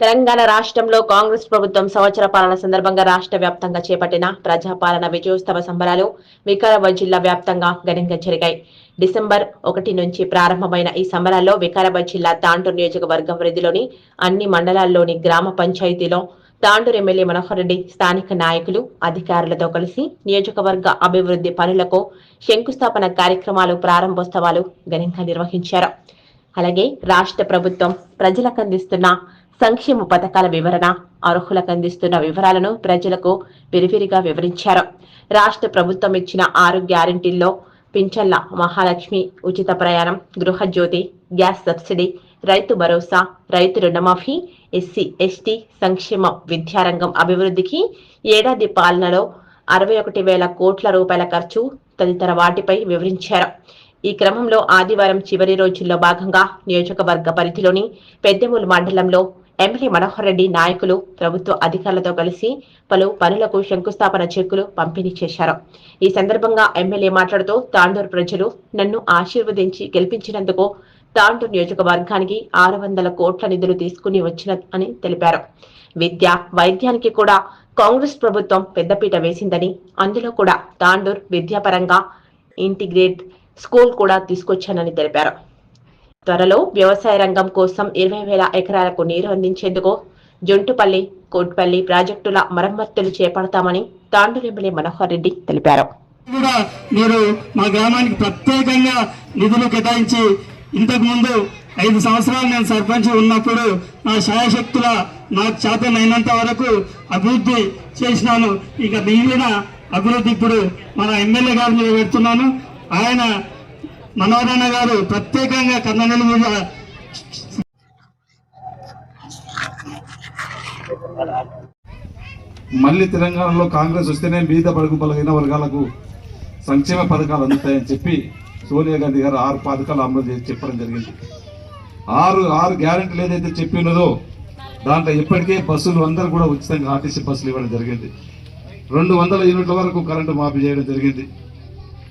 తెలంగాణ రాష్ట్రంలో కాంగ్రెస్ ప్రభుత్వం సంవత్సర పాలన సందర్భంగా రాష్ట్ర వ్యాప్తంగా చేపట్టిన ప్రజాపాలన విజయోత్సవ సంబరాలు వికారాబాద్ జిల్లా వ్యాప్తంగా ఘనంగా జరిగాయి. డిసెంబర్ ఒకటి నుంచి ప్రారంభమైన ఈ సంబరాల్లో వికారాబాద్ జిల్లా తాండూరు నియోజకవర్గం పరిధిలోని అన్ని మండలాల్లోని గ్రామ పంచాయతీలో తాండూరు ఎమ్మెల్యే మనోహర్ రెడ్డి స్థానిక నాయకులు అధికారులతో కలిసి నియోజకవర్గ అభివృద్ధి పనులకు శంకుస్థాపన కార్యక్రమాలు ప్రారంభోత్సవాలు ఘనంగా నిర్వహించారు. అలాగే రాష్ట్ర ప్రభుత్వం ప్రజలకు అందిస్తున్న సంక్షేమ పథకాల వివరణ అర్హులకు అందిస్తున్న వివరాలను ప్రజలకు విరివిరిగా వివరించారు. రాష్ట్ర ప్రభుత్వం ఇచ్చిన ఆరు గ్యారంటీల్లో పింఛన్ల మహాలక్ష్మి ఉచిత ప్రయాణం గృహజ్యోతి గ్యాస్ సబ్సిడీ రైతు భరోసా రైతు రుణమాఫీ ఎస్సీ ఎస్టీ సంక్షేమ విద్యారంగం అభివృద్ధికి ఏడాది పాలనలో అరవై ఒకటి వేల కోట్ల రూపాయల ఖర్చు తదితర వాటిపై వివరించారు. ఈ క్రమంలో ఆదివారం చివరి రోజుల్లో భాగంగా నియోజకవర్గ పరిధిలోని పెద్దమూలు మండలంలో ఎమ్మెల్యే మనోహర్ రెడ్డి నాయకులు ప్రభుత్వ అధికారులతో కలిసి పలు పనులకు శంకుస్థాపన చెక్కులు పంపిణీ చేశారు. ఈ సందర్భంగా ఎమ్మెల్యే మాట్లాడుతూ తాండూరు ప్రజలు నన్ను ఆశీర్వదించి గెలిపించినందుకు తాండూరు నియోజకవర్గానికి ఆరు వందల కోట్ల నిధులు తీసుకుని వచ్చిన అని తెలిపారు. విద్య వైద్యానికి కూడా కాంగ్రెస్ ప్రభుత్వం పెద్దపీట వేసిందని అందులో కూడా తాండూర్ విద్యాపరంగా ఇంటిగ్రేట్ స్కూల్ కూడా తీసుకొచ్చానని తెలిపారు. త్వరలో వ్యవసాయ రంగం కోసం ఇరవై వేల ఎకరాలకు నీరు అందించేందుకు జొంటుపల్లి కోట్పల్లి ప్రాజెక్టుల మరమ్మతులు చేపడతామని తాండూరు మనోహర్ రెడ్డి తెలిపారు. కూడా మీరు మా గ్రామానికి ప్రత్యేకంగా నిధులు కేటాయించి ఇంతకు ముందు ఐదు సంవత్సరాలు నేను సర్పంచ్ ఉన్నప్పుడు నా శాయశక్తుల నాకు చేతనైనంత వరకు అభివృద్ధి చేసినాను. ఇక మిగిలిన అభివృద్ధి ఇప్పుడు మన ఎమ్మెల్యే గారు మీద పెడుతున్నాను. ఆయన మనోహరణ గారు ప్రత్యేకంగా కన్ననల మీద మళ్ళీ తెలంగాణలో కాంగ్రెస్ వస్తేనే బీద పడుకు బలహీన వర్గాలకు సంక్షేమ పథకాలు అందుతాయని చెప్పి సోనియా గాంధీ గారు ఆరు పథకాలు అమలు చేసి చెప్పడం జరిగింది. ఆరు ఆరు గ్యారెంటీలు ఏదైతే చెప్పినదో దాంట్లో ఇప్పటికే బస్సులు అందరూ కూడా ఉచితంగా ఆర్టీసీ బస్సులు ఇవ్వడం జరిగింది. రెండు వందల యూనిట్ల వరకు కరెంటు మాఫీ చేయడం జరిగింది.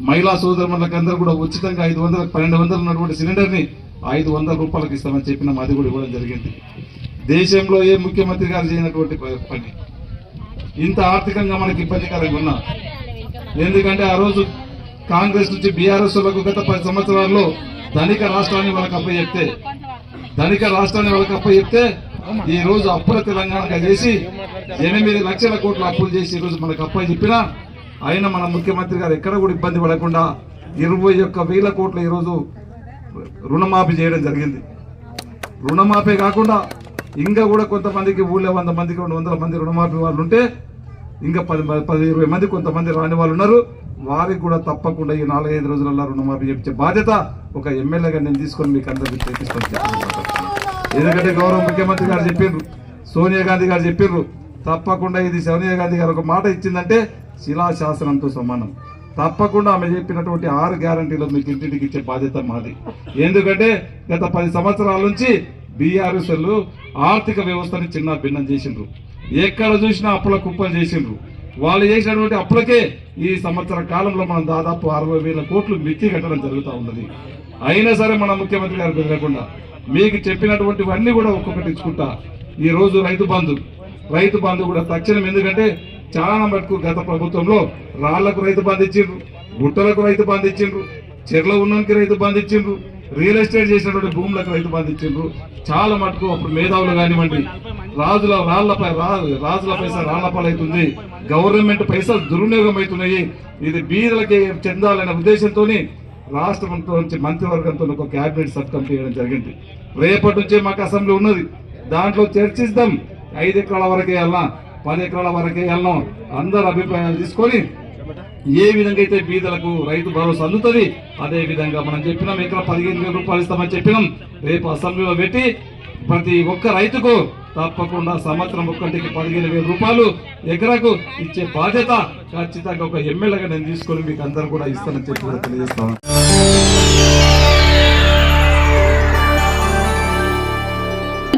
మహిళా సోదరులకు అందరూ కూడా ఉచితంగా ఐదు వందల పన్నెండు వందలు ఉన్నటువంటి సిలిండర్ని ఐదు వందల రూపాయలకు ఇస్తామని చెప్పిన అది కూడా ఇవ్వడం జరిగింది. దేశంలో ఏ ముఖ్యమంత్రి గారు చేయనటువంటి పని? ఇంత ఆర్థికంగా మనకి ఇబ్బందికరంగా ఉన్నా? ఎందుకంటే ఆ రోజు కాంగ్రెస్ నుంచి బీఆర్ఎస్లకు గత పది సంవత్సరాల్లో ధనిక రాష్ట్రాన్ని వాళ్ళకి అప్పచెప్తే ధనిక రాష్ట్రాన్ని వాళ్ళకి అప్ప చెప్తే ఈ రోజు అప్పుల తెలంగాణగా చేసి ఎనిమిది లక్షల కోట్ల అప్పులు చేసి ఈ రోజు మనకు అప్ప చెప్పినా అయినా మన ముఖ్యమంత్రి గారు ఎక్కడ కూడా ఇబ్బంది పడకుండా ఇరవై ఒక్క వేల కోట్ల ఈరోజు రుణమాఫీ చేయడం జరిగింది. రుణమాఫీ కాకుండా ఇంకా కూడా కొంతమందికి ఊళ్ళో వంద మందికి రెండు వందల మంది రుణమాఫీ వాళ్ళు ఉంటే ఇంకా పది పది ఇరవై మంది కొంతమంది రాని వాళ్ళు ఉన్నారు. వారికి కూడా తప్పకుండా ఈ నాలుగైదు రోజులలో రుణమాఫీ చేపించే బాధ్యత ఒక ఎమ్మెల్యేగా నేను తీసుకొని మీకు అందరికీ చేపిస్తాను ఎందుకంటే గౌరవ ముఖ్యమంత్రి గారు చెప్పారు సోనియా గాంధీ గారు చెప్పారు తప్పకుండా ఇది సోనియా గాంధీ గారు ఒక మాట ఇచ్చిందంటే శిలాశాసనంతో సమానం. తప్పకుండా ఆమె చెప్పినటువంటి ఆరు గ్యారంటీలు మీకు ఇంటింటికి ఇచ్చే బాధ్యత మాది. ఎందుకంటే గత పది సంవత్సరాల నుంచి బీఆర్ఎస్ ఆర్థిక వ్యవస్థని చిన్న భిన్నం చేసిండ్రు. ఎక్కడ చూసినా అప్పుల కుప్పలు చేసిండ్రు. వాళ్ళు చేసినటువంటి అప్పులకే ఈ సంవత్సర కాలంలో మనం దాదాపు అరవై వేల కోట్లు మిత్తి కట్టడం జరుగుతూ ఉన్నది. అయినా సరే మన ముఖ్యమంత్రి గారు బెదరకుండా మీకు చెప్పినటువంటివన్నీ కూడా ఒక్కొక్కటి ఇచ్చుకుంటా. ఈ రోజు రైతు బంధు. రైతు బంధు కూడా తక్షణం ఎందుకంటే చాలా మటుకు గత ప్రభుత్వంలో రాళ్ళకు రైతు బంధించిండ్రు గుట్టలకు రైతు బంధించిండ్రు చెర్ల ఉన్నోనికి రైతు బంధించిండ్రు రియల్ ఎస్టేట్ చేసినటువంటి భూములకు రైతు బంధించిండ్రు చాలా మటుకు అప్పుడు మేధావులు కానివ్వండి రాజుల రాళ్ళపై రాజుల పైసా రాళ్ళ పాలవుతుంది గవర్నమెంట్ పైసలు దుర్వినియోగం అవుతున్నాయి. ఇది బీదలకి చెందాలనే ఉద్దేశంతో రాష్ట్ర నుంచి మంత్రివర్గంతో ఒక క్యాబినెట్ సబ్ కమిటీ చేయడం జరిగింది. రేపటి నుంచే మాకు అసెంబ్లీ ఉన్నది. దాంట్లో చర్చిస్తాం ఐదు ఎకరాల వరకే వెళ్ళాం పది ఎకరాల వరకే వెళ్ళాం అందరు అభిప్రాయాలు తీసుకొని ఏ విధంగా అయితే బీదలకు రైతు భరోసా అందుతుంది అదే విధంగా మనం చెప్పినాం ఇక్కడ పదిహేను వేల రూపాయలు ఇస్తామని చెప్పినాం. రేపు అసెంబ్లీలో పెట్టి ప్రతి ఒక్క రైతుకు తప్పకుండా సంవత్సరం ఒక్కటికి పదిహేను వేల రూపాయలు ఎకరాకు ఇచ్చే బాధ్యత ఖచ్చితంగా ఒక ఎమ్మెల్యేగా నేను తీసుకొని మీకు అందరు కూడా ఇస్తానని చెప్పి తెలియజేస్తాను